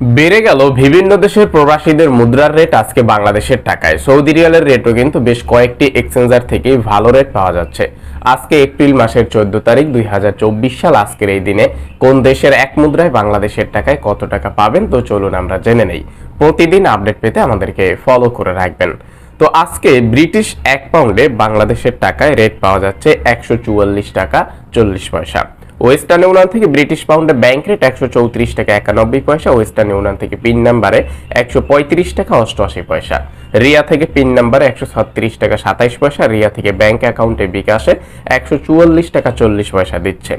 বেড়ে গেল বিভিন্ন দেশের প্রবাসীদের মুদ্রার রেট আজকে বাংলাদেশের টাকায়। সৌদি রিয়ালের রেটও কিন্তু বেশ কয়েকটি এক্সচেঞ্জার থেকেই ভালো রেট পাওয়া যাচ্ছে। আজকে এপ্রিল মাসের চোদ্দ তারিখ দুই হাজার চব্বিশ সাল আজকের এই দিনে কোন দেশের এক মুদ্রায় বাংলাদেশের টাকায় কত টাকা পাবেন? তো চলুন আমরা জেনে নেই। প্রতিদিন আপডেট পেতে আমাদেরকে ফলো করে রাখবেন। তো আজকে ব্রিটিশ এক পাউন্ডে বাংলাদেশের টাকায় রেট পাওয়া যাচ্ছে একশো চুয়াল্লিশ টাকা চল্লিশ পয়সা। ওয়েস্টার্ন ইউনিয়ন থেকে ব্রিটিশ পাউন্ডে ব্যাংক রেট একশো চৌত্রিশ টাকা একানব্বই পয়সা ওয়েস্টার্ন ইউনিয়ন থেকে পিন নাম্বারে একশো পঁয়ত্রিশ টাকা অষ্টআশি পয়সা। রিয়া থেকে পিন নাম্বারে একশো ছত্রিশ টাকা সাতাইশ পয়সা। রিয়া থেকে ব্যাংক অ্যাকাউন্টে বিকাশে একশো চুয়াল্লিশ টাকা চল্লিশ পয়সা দিচ্ছে।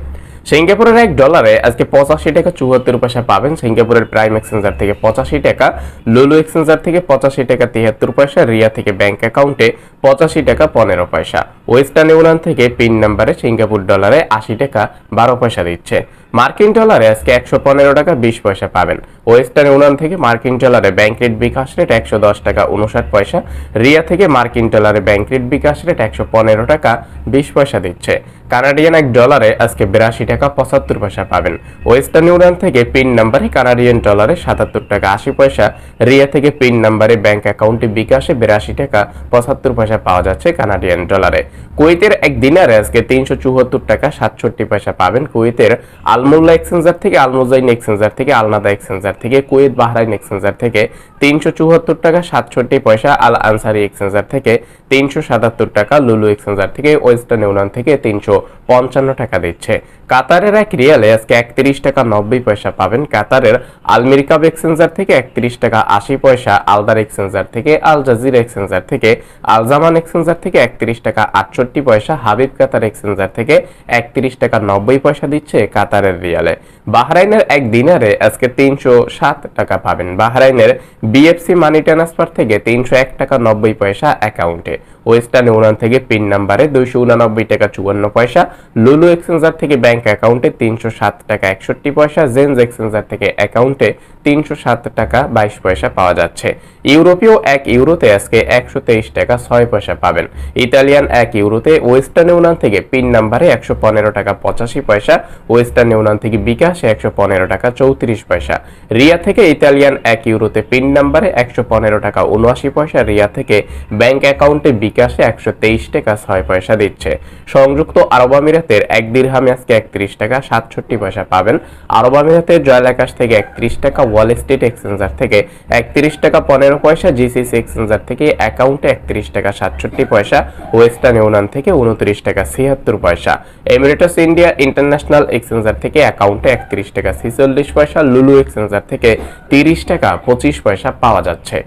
সিঙ্গাপুরের এক ডলারে আজকে পঁচাশি টাকা চুয়াত্তর পয়সা পাবেন। সিঙ্গাপুরের প্রাইম এক্সচেঞ্জার থেকে পঁচাশি টাকা লুলু এক্সচেঞ্জার থেকে পঁচাশি টাকা তিয়াত্তর পয়সা রিয়া থেকে ব্যাংক অ্যাকাউন্টে পঁচাশি টাকা পনেরো পয়সা। ওয়েস্টার্ন ইউনিয়ন থেকে পিন নাম্বারে সিঙ্গাপুর ডলারে আশি টাকা বারো পয়সা দিচ্ছে। মার্কিন ডলারে আজকে একশো পনেরো টাকা বিশ পয়সা পাবেন। ওয়েস্টার্ন ইউনিয়ন থেকে মার্কিন ডলারে ব্যাংক রেট বিকাশ রেট একশো দশ টাকা উনষাট পয়সা। রিয়া থেকে মার্কিন ডলারে ব্যাংক রেট বিকাশ রেট একশো পনেরো টাকা বিশ পয়সা দিচ্ছে। কানাডিয়ান এক ডলারে আজকে বিরাশি টাকা পঁচাত্তর পয়সা পাবেন। ওয়েস্টার্ন ইউনিয়ন থেকে পিন নাম্বারে কানাডিয়ান ডলারে সাতাত্তর টাকা আশি পয়সা। রিয়া থেকে পিন নাম্বারে ব্যাংক অ্যাকাউন্টে বিকাশে বিরাশি টাকা পঁচাত্তর পয়সা পাওয়া যাচ্ছে কানাডিয়ান ডলারে। কুয়েতের এক দিনারে আজকে তিনশো চুয়াত্তর টাকা সাতষট্টি পয়সা পাবেন কুয়েতের আলমুল্লা এক্সচেঞ্জার থেকে, আলমুজাইন এক্সচেঞ্জার থেকে, আলনাদা এক্সচেঞ্জার থেকে, কুয়েত বাহরাইন এক্সচেঞ্জার থেকে তিনশো চুয়াত্তর টাকা সাতষট্টি পয়সা, আল আনসারি এক্সচেঞ্জার থেকে তিনশো সাতাত্তর টাকা, লুলু এক্সচেঞ্জার থেকে, ওয়েস্টার্ন ইউনিয়ন থেকে তিনশো পঞ্চান্ন টাকা দিচ্ছে। কাতারের এক রিয়ালে আজকে একত্রিশ টাকা নব্বই পয়সা পাবেন কাতারের আলমিরিকাব এক্সচেঞ্জার থেকে একত্রিশ টাকা আশি পয়সা, আলদার এক্সচেঞ্জার থেকে, আল জাজিরা এক্সচেঞ্জার থেকে আলজামান এক্সচেঞ্জার থেকে একত্রিশ টাকা আটষট্টি পয়সা, হাবিব কাতার এক্সচেঞ্জার থেকে একত্রিশ টাকা নব্বই পয়সা দিচ্ছে কাতারের রিয়ালে। বাহরাইনের এক দিনারে আজকে তিনশো সাত টাকা পাবেন। বাহরাইনের বিএফসি মানি ট্রান্সফার থেকে তিনশো এক টাকা নব্বই পয়সা অ্যাকাউন্টে ওয়েস্টার্ন ইউনিয়ন থেকে পিন নাম্বারে দুইশো উনানব্বই টাকা চুয়ান্ন পয়সা লুলু এক্সচেঞ্জার থেকে ব্যাংক অ্যাকাউন্টে তিনশো সাত টাকা একষট্টি পয়সা জেন্স এক্সচেঞ্জার থেকে অ্যাকাউন্টে তিনশো সাত টাকা বাইশ পয়সা পাওয়া যাচ্ছে। ইউরোপীয় এক ইউরোতে আজকে একশো তেইশ টাকা ছয় পয়সা পাবেন। ইতালিয়ান এক ইউরোতে ওয়েস্টার্ন ইউনিয়ন থেকে পিন নাম্বারে একশো পনেরো টাকা পঁচাশি পয়সা ওয়েস্টার্ন ইউনিয়ন থেকে বিকাশে একশো পনেরো টাকা চৌত্রিশ পয়সা। রিয়া থেকে ইতালিয়ান এক ইউরোতে পিন নাম্বারে একশো পনেরো টাকা উনআশি পয়সা, রিয়া থেকে ব্যাংক অ্যাকাউন্টে বিকাশে একশো তেইশ টাকা ছয় পয়সা দিচ্ছে। সংযুক্ত আরব আমিরাতের এক দিরহামে আজকে একত্রিশ টাকা সাতষট্টি পয়সা পাবেন। আরব আমিরাতের জয়াল আকাশ থেকে একত্রিশ টাকা ওয়াল স্ট্রিট এক্সচেঞ্জার থেকে একত্রিশ টাকা পনেরো পয়সা, জিসিসি এক্সচেঞ্জার থেকে অ্যাকাউন্টে একত্রিশ টাকা সাতষট্টি পয়সা, ওয়েস্টার্ন ইউনিয়ন থেকে উনত্রিশ টাকা ছিয়াত্তর পয়সা। এমিরেটস ইন্ডিয়া ইন্টারন্যাশনাল এক্সচেঞ্জার থেকে অ্যাকাউন্টে একত্রিশ টাকা ছিচল্লিশ পয়সা। লুলু এক্সচেঞ্জার থেকে তিরিশ টাকা পঁচিশ পয়সা পাওয়া যাচ্ছে।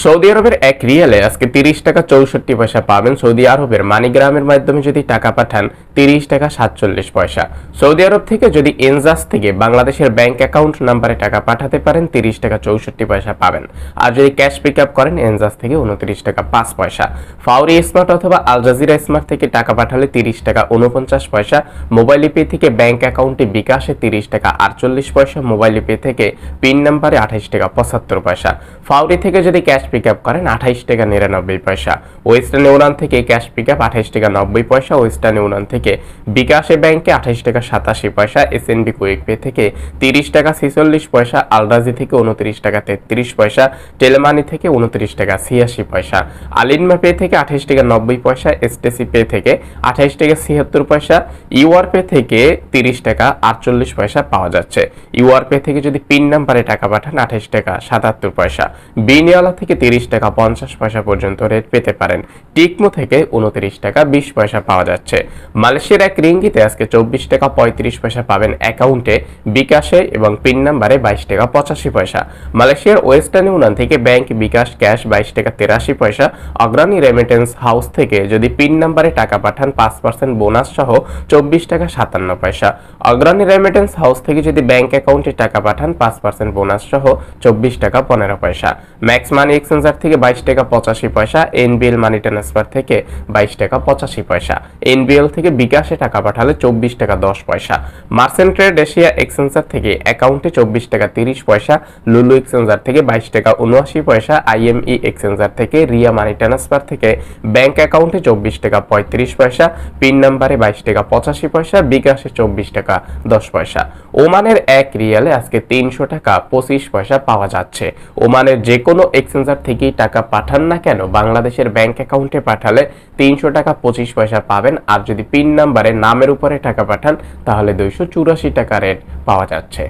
সৌদি আরবের এক রিয়ালে আজকে তিরিশ টাকা চৌষট্টি পয়সা পাবেন। সৌদি আরবের মানিগ্রামের মাধ্যমে যদি টাকা পাঠান, তিরিশ টাকা সাতচল্লিশ পয়সা। সৌদি আরব থেকে যদি এনজাস থেকে বাংলাদেশের ব্যাংক অ্যাকাউন্ট নাম্বারে টাকা পাঠাতে পারেন, তিরিশ টাকা চৌষট্টি পয়সা পাবেন। আর যদি ক্যাশ পিক আপ করেন, এনজাস থেকে উনত্রিশ টাকা পাঁচ পয়সা। ফাউরি স্মার্ট অথবা আল জাজিরা স্মার্ট থেকে টাকা পাঠালে তিরিশ টাকা উনপঞ্চাশ পয়সা। মোবাইল পে থেকে ব্যাংক অ্যাকাউন্টে বিকাশে তিরিশ টাকা আটচল্লিশ পয়সা। মোবাইল পে থেকে পিন নাম্বারে আঠাশ টাকা পঁচাত্তর পয়সা। ফাউরি থেকে যদি ক্যাশ পিক আপ করেন আঠাইশ টাকা নিরানব্বই পয়সা। ওয়েস্টার্ন ইউনিয়ন থেকে ক্যাশ পিক আপ আঠাইশ টাকা নব্বই পয়সা, ওয়েস্টার্ন ইউনিয়ন থেকে বিকাশে ব্যাংকে আঠাইশ টাকা সাতাশি পয়সা S N B quick pay থেকে তিরিশ টাকা ছিচল্লিশ পয়সা, আলরাজি থেকে উনত্রিশ টাকা তেত্রিশ পয়সা, টেলেমানি থেকে উনত্রিশ টাকা ছিয়াশি পয়সা, আলিনমা পে থেকে আঠাইশ টাকা নব্বই পয়সা এসটিসি পে থেকে আঠাইশ টাকা ছিয়াত্তর পয়সা ইউআর পে থেকে তিরিশ টাকা আটচল্লিশ পয়সা পাওয়া যাচ্ছে। ইউআর পে থেকে যদি পিন নাম্বারে টাকা পাঠান আঠাইশ টাকা সাতাত্তর পয়সা। বিনিয়ালা থেকে তিরিশ টাকা পঞ্চাশ পয়সা পর্যন্ত রেট পেতে পারেন। টিকমো থেকে উনত্রিশ টাকা বিশ পয়সা পাওয়া যাচ্ছে। মালয়েশিয়ার এক রিঙ্গিতে আজকে চব্বিশ টাকা পঁয়ত্রিশ পয়সা পাবেন অ্যাকাউন্টে, বিকাশে এবং পিন নাম্বারে বাইশ টাকা পঁচাশি পয়সা। মালয়েশিয়ার ওয়েস্টার্ন ইউনিয়ন থেকে ব্যাংক বিকাশ ক্যাশ বাইশ টাকা তেরাশি পয়সা। অগ্রণী রেমিটেন্স হাউস থেকে যদি পিন নাম্বারে টাকা পাঠান, পাঁচ পার্সেন্ট বোনাস সহ চব্বিশ টাকা সাতান্ন পয়সা। অগ্রণী রেমিটেন্স হাউস থেকে যদি ব্যাংক অ্যাকাউন্টে টাকা পাঠান, পাঁচ পার্সেন্ট বোনাস সহ চব্বিশ টাকা পনেরো পয়সা। ম্যাক্স মানি এক্সচেঞ্জার থেকে বাইশ টাকা পঁচাশি পয়সা এনবিএল মানি ট্রান্সফার থেকে বাইশ টাকা পঁচাশি পয়সা। এনবিএল থেকে বিকাশে টাকা পাঠালে চব্বিশ টাকা দশ পয়সা। মার্সেন্ট ট্রেড এশিয়া এক্সচেঞ্জার থেকে অ্যাকাউন্টে চব্বিশ টাকা তিরিশ পয়সা লুলু এক্সচেঞ্জার থেকে বাইশ টাকা উনআশি পয়সা আইএমই এক্সচেঞ্জার থেকে রিয়া মানি ট্রান্সফার থেকে ব্যাংক অ্যাকাউন্টে চব্বিশ টাকা পঁয়ত্রিশ পয়সা পিন নাম্বারে বাইশ টাকা পঁচাশি পয়সা, বিকাশে চব্বিশ টাকা দশ পয়সা। ওমানের এক রিয়ালে আজকে তিনশো টাকা পঁচিশ পয়সা পাওয়া যাচ্ছে। ওমানের যে কোনো এক্সচেঞ্জার থেকেই টাকা পাঠান না কেন, বাংলাদেশের ব্যাংক অ্যাকাউন্টে পাঠালে তিনশো টাকা পঁচিশ পয়সা পাবেন। আর যদি পিন নাম্বারে নামের উপরে টাকা পাঠান, তাহলে দুইশো চুরাশি টাকা রেট পাওয়া যাচ্ছে।